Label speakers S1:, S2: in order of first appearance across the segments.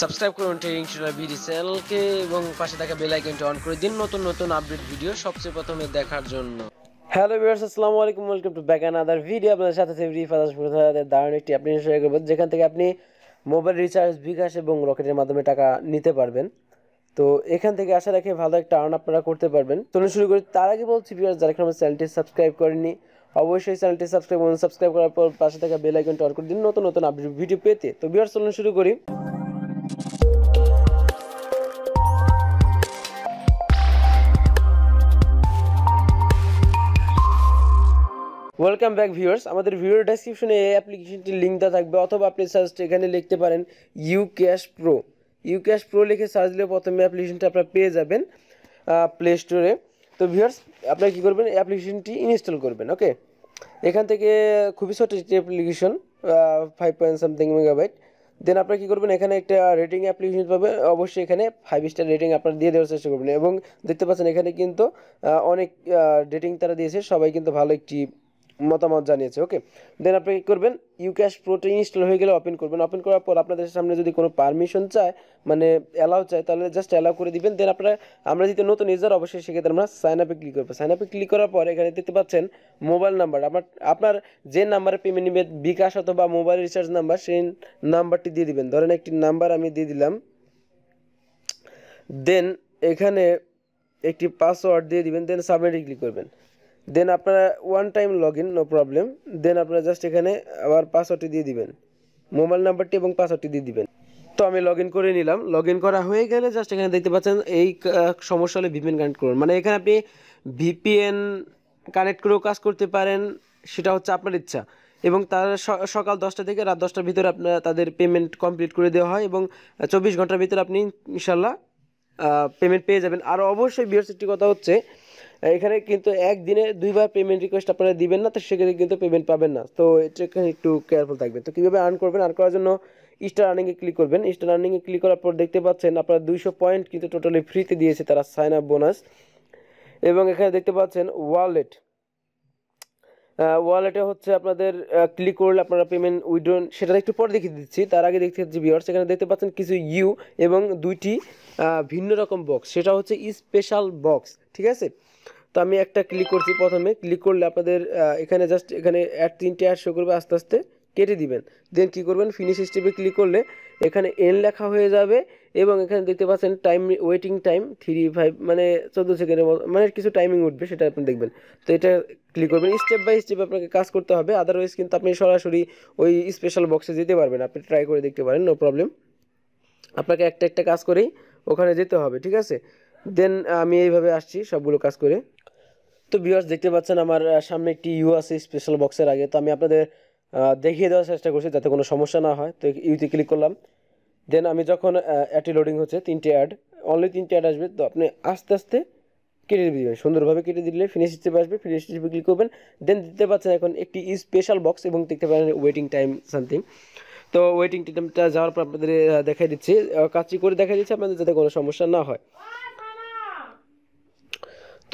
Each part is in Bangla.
S1: সাবস্ক্রাইব করুন ট্রেনিং টিউটোরিয়াল বিডি চ্যানেলকে এবং পাশে থাকা বেল আইকনটি অন করে দিন নতুন নতুন আপডেট ভিডিও সবচেয়ে প্রথমে দেখার জন্য। হ্যালো ভিউয়ার্স, আসসালামু আলাইকুম welcome to back another video আপনাদের সাথে আছে রিফাজ আপনাদের দারুণ একটি অ্যাপ্লিকেশন শেয়ার করব যেখান থেকে আপনি মোবাইল রিচার্জ বিকাশ এবং রকেটের মাধ্যমে টাকা নিতে পারবেন। তো এখান থেকে আশা রাখি ভালো একটা আর্ন আপনারা করতে পারবেন। চলুন শুরু করি। তার আগে বলছি ভিউয়ার্স, যারা আমার চ্যানেলটি সাবস্ক্রাইব করেননি, অবশ্যই চ্যানেলটি সাবস্ক্রাইব করুন। সাবস্ক্রাইব করার পর পাশে থাকা বেল আইকনটি অন করে দিন নতুন নতুন আপডেট ভিডিও পেতে। তো ভিউয়ার্স, চলুন শুরু করি। ওয়েলকাম ব্যাক ভিউয়ার্স আমাদের ভিডিও ডেসক্রিপশনে এই অ্যাপ্লিকেশনটির লিঙ্ক দেওয়া থাকবে, অথবা আপনি সার্চ এখানে লিখতে পারেন U cash pro U cash pro লিখে সার্চ দিলে প্রথমে অ্যাপ্লিকেশনটা আপনারা পেয়ে যাবেন প্লে স্টোরে তো ভিউয়ার্স আপনারা কী করবেন? অ্যাপ্লিকেশনটি ইনস্টল করবেন ওকে এখান থেকে খুবই ছোট একটি application five point something megabyte then আপনারা কী করবেন? এখানে একটা রেটিং অ্যাপ্লিকেশন পাবে অবশ্যই এখানে ফাইভ স্টার রেটিং আপনারা দিয়ে দেওয়ার চেষ্টা করবেন। এবং দেখতে পাচ্ছেন এখানে কিন্তু অনেক রেটিং তারা দিয়েছে। সবাই কিন্তু ভালো একটি মতামত জানিয়েছে ওকে দেন আপনি কী করবেন? ইউক্যাশ প্রোটা ইনস্টল হয়ে গেলে ওপেন করবেন। ওপেন করার পর আপনাদের সামনে যদি কোনো পারমিশন চায় মানে অ্যালাউ চায়, তাহলে জাস্ট অ্যালাউ করে দিবেন। দেন আপনারা, আমরা যদি নতুন ইউজার অবশ্যই সেক্ষেত্রে আমরা সাইন আপে ক্লিক করব। সাইন আপে ক্লিক করার পর এখানে দেখতে পাচ্ছেন মোবাইল নাম্বার আপনার আপনার যে নাম্বারে পেমেন্ট নেবে, বিকাশ অথবা মোবাইল রিচার্জ নাম্বার সেই নাম্বারটি দিয়ে দিবেন। ধরেন একটি নাম্বার আমি দিয়ে দিলাম। দেন এখানে একটি পাসওয়ার্ড দিয়ে দিবেন। দেন সাবমিটে ক্লিক করবেন। দেন আপনারা one time log in no problem then আপনারা জাস্ট এখানে আবার পাসওয়ার্ডটি দিয়ে দিবেন। মোবাইল নাম্বারটি এবং পাসওয়ার্ডটি দিয়ে দিবেন। তো আমি লগ ইন করে নিলাম। লগ ইন করা হয়ে গেলে জাস্ট এখানে দেখতে পাচ্ছেন, এই সমস্যা হলে ভিপিএন কানেক্ট করুন। মানে এখানে আপনি ভিপিএন কানেক্ট করেও কাজ করতে পারেন, সেটা হচ্ছে আপনার ইচ্ছা। এবং তার সকাল দশটা থেকে রাত দশটার ভিতরে আপনার তাদের পেমেন্ট কমপ্লিট করে দেওয়া হয় এবং চব্বিশ ঘণ্টার ভিতরে আপনি ইনশাল্লাহ পেমেন্ট পেয়ে যাবেন। আর অবশ্যই একটি কথা হচ্ছে এখানে কিন্তু একদিনে দুইবার পেমেন্ট রিকোয়েস্ট আপনারা দিবেন না, তো সেক্ষেত্রে কিন্তু পেমেন্ট পাবেন না। তো এটা একটু কেয়ারফুল থাকবেন। তো কীভাবে আর্ন করবেন? আর্ন করার জন্য স্টার আর্নিংয়ে ক্লিক করবেন। স্টার আর্নিংয়ে ক্লিক করার পর দেখতে পাচ্ছেন আপনারা দুইশো পয়েন্ট কিন্তু টোটালি ফ্রিতে দিয়েছে তারা সাইন আপ বোনাস এবং এখানে দেখতে পাচ্ছেন ওয়ালেট ওয়ালেটে হচ্ছে আপনাদের ক্লিক করলে আপনারা পেমেন্ট উইড্রো সেটা একটু পরে দেখিয়ে দিচ্ছি। তার আগে দেখতে পাচ্ছি ভিওয়ার্স এখানে দেখতে পাচ্ছেন কিছু ইউ এবং দুইটি ভিন্ন রকম বক্স সেটা হচ্ছে স্পেশাল বক্স ঠিক আছে? তো আমি একটা ক্লিক করছি প্রথমে। ক্লিক করলে আপনাদের এখানে জাস্ট এখানে অ্যাড তিনটে অ্যাড শো করবে, আস্তে আস্তে কেটে দিবেন। দেন কী করবেন? ফিনিশ স্টেপে ক্লিক করলে এখানে এন লেখা হয়ে যাবে এবং এখানে দেখতে পাচ্ছেন time waiting time three five মানে চোদ্দ সেকেন্ডের মানে কিছু টাইমিং উঠবে, সেটা আপনি দেখবেন। তো এটা ক্লিক করবেন। স্টেপ বাই স্টেপ আপনাকে কাজ করতে হবে আদারওয়াইজ কিন্তু আপনি সরাসরি ওই স্পেশাল বক্সে যেতে পারবেন। আপনি ট্রাই করে দেখতে পারেন নো প্রবলেম আপনাকে একটা একটা কাজ করেই ওখানে যেতে হবে, ঠিক আছে? দেন আমি এইভাবে আসছি, সবগুলো কাজ করে। তো ভিউয়ার্স দেখতে পাচ্ছেন আমার সামনে একটি ইউ আছে স্পেশাল বক্সের আগে। তো আমি আপনাদের দেখিয়ে দেওয়ার চেষ্টা করছি যাতে কোনো সমস্যা না হয়। তো ইউতে ক্লিক করলাম। দেন আমি যখন অ্যাডটি লোডিং হচ্ছে, তিনটে অ্যাড অনলি তিনটে অ্যাড আসবে। তো আপনি আস্তে আস্তে কেটে দিবেন। সুন্দরভাবে কেটে দিলে ফিনিশ হিসেবে আসবে। ফিনিশ হিসেবে ক্লিক করবেন। দেন দিতে পাচ্ছেন এখন একটি স্পেশাল বক্স এবং দেখতে পারেন ওয়েটিং টাইম সামথিং তো ওয়েটিং টাইমটা যাওয়ার পর আপনাদের দেখাই দিচ্ছি। কাজটি করে দেখাই দিচ্ছি আপনাদের যাতে কোনো সমস্যা না হয়।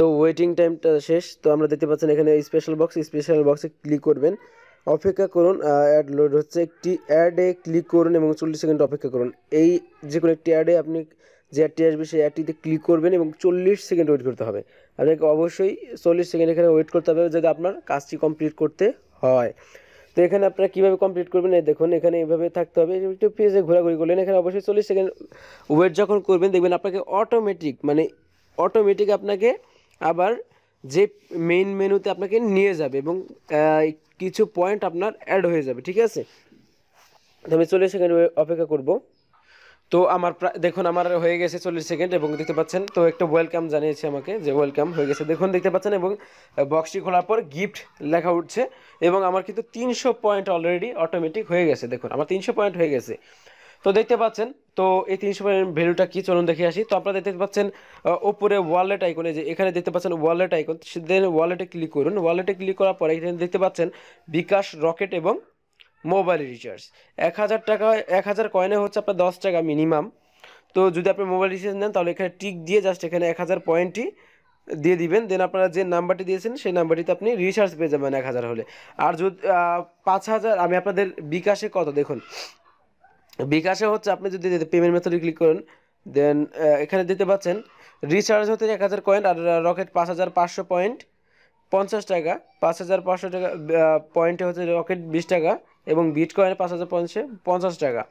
S1: তো ওয়েটিং টাইমটা শেষ। তো আমরা দেখতে পাচ্ছেন এখানে স্পেশাল বক্স স্পেশাল বক্সে ক্লিক করবেন। অপেক্ষা করুন অ্যাড লোড হচ্ছে একটি অ্যাডে ক্লিক করুন এবং চল্লিশ সেকেন্ড অপেক্ষা করুন। এই যে কোনো একটি অ্যাডে আপনি যে অ্যাডটি আসবে, সেই অ্যাডটিতে ক্লিক করবেন এবং চল্লিশ সেকেন্ড ওয়েট করতে হবে। আপনাকে অবশ্যই চল্লিশ সেকেন্ড এখানে ওয়েট করতে হবে যাতে আপনার কাজটি কমপ্লিট করতে হয়। তো এখানে আপনারা কীভাবে কমপ্লিট করবেন? এই দেখুন, এখানে এইভাবে থাকতে হবে। একটু পেজে ঘোরাঘুরি করলেন, এখানে অবশ্যই চল্লিশ সেকেন্ড ওয়েট যখন করবেন, দেখবেন আপনাকে অটোমেটিক মানে অটোমেটিক আপনাকে আবার যে মেইন মেনুতে আপনাকে নিয়ে যাবে এবং কিছু পয়েন্ট আপনার অ্যাড হয়ে যাবে, ঠিক আছে? তো আমি চল্লিশ সেকেন্ড অপেক্ষা করব। তো আমার দেখুন, আমার হয়ে গেছে চল্লিশ সেকেন্ড এবং দেখতে পাচ্ছেন, তো একটা ওয়েলকাম জানিয়েছে আমাকে যে ওয়েলকাম হয়ে গেছে। দেখুন, দেখতে পাচ্ছেন, এবং বক্সটি খোলার পর গিফট লেখা উঠছে এবং আমার কিন্তু তিনশো পয়েন্ট অলরেডি অটোমেটিক হয়ে গেছে। দেখুন, আমার তিনশো পয়েন্ট হয়ে গেছে। তো দেখতে পাচ্ছেন, তো এই তিনশো ভ্যালুটা কি? চলুন দেখে আসি। তো আপনারা দেখতে পাচ্ছেন উপরে ওয়ালেট আইকনে যে এখানে দেখতে পাচ্ছেন ওয়ালেট আইকন দেন ওয়ালেটে ক্লিক করুন। ওয়ালেটে ক্লিক করার পরে এখানে দেখতে পাচ্ছেন বিকাশ রকেট এবং মোবাইল রিচার্জ এক হাজার টাকা, এক হাজার কয়েনে হচ্ছে আপনার দশ টাকা মিনিমাম তো যদি আপনি মোবাইল রিচার্জ নেন, তাহলে এখানে টিক দিয়ে জাস্ট এখানে এক হাজার পয়েন্টই দিয়ে দিবেন। দেন আপনারা যে নাম্বারটি দিয়েছেন, সেই নাম্বারটিতে আপনি রিচার্জ পেয়ে যাবেন এক হাজার হলে। আর যদি পাঁচ হাজার, আমি আপনাদের বিকাশে কত, দেখুন বিকাশে হচ্ছে আপনি যদি পেমেন্ট মেথডে ক্লিক করেন দেন এখানে দিতে পাচ্ছেন রিচার্জ হতে এক হাজার কয়েন আর রকেট পাঁচ হাজার পাঁচশো পয়েন্ট পঞ্চাশ টাকা। পাঁচ হাজার পাঁচশো টাকা পয়েন্টে হচ্ছে রকেট বিশ টাকা এবং বিট কয়েনে পাঁচ হাজার পঞ্চাশে পঞ্চাশ টাকা।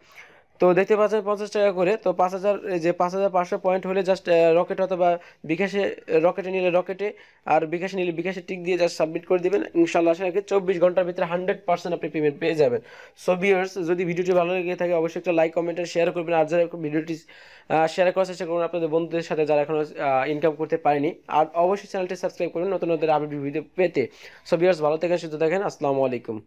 S1: তো দেখতে পাচ্ছেন পঞ্চাশ টাকা করে। তো পাঁচ হাজার যে পাঁচ হাজার পাঁচশো পয়েন্ট হলে জাস্ট রকেট অথবা বিকাশে রকেটে নিলে রকেটে আর বিকাশে নিলে বিকাশে টিক দিয়ে জাস্ট সাবমিট করে দেবেন। ইনশাল্লাহ আশা রাখি চব্বিশ ঘণ্টার ভিতরে হান্ড্রেড পার্সেন্ট আপনি পেমেন্ট পেয়ে যাবেন। সো বিয়ার্স যদি ভিডিওটি ভালো লেগে থাকে অবশ্যই একটা লাইক কমেন্ট শেয়ার করবেন। আর যারা ভিডিওটি শেয়ার করার চেষ্টা করুন আপনাদের বন্ধুদের সাথে যারা এখনও ইনকাম করতে পারেনি, আর অবশ্যই চ্যানেলটি সাবস্ক্রাইব করুন নতুন নতুন আপডেট ভিডিও পেতে। সো বিয়ার্স ভালো থেকে সুস্থ দেখেন আসসালামু আলাইকুম।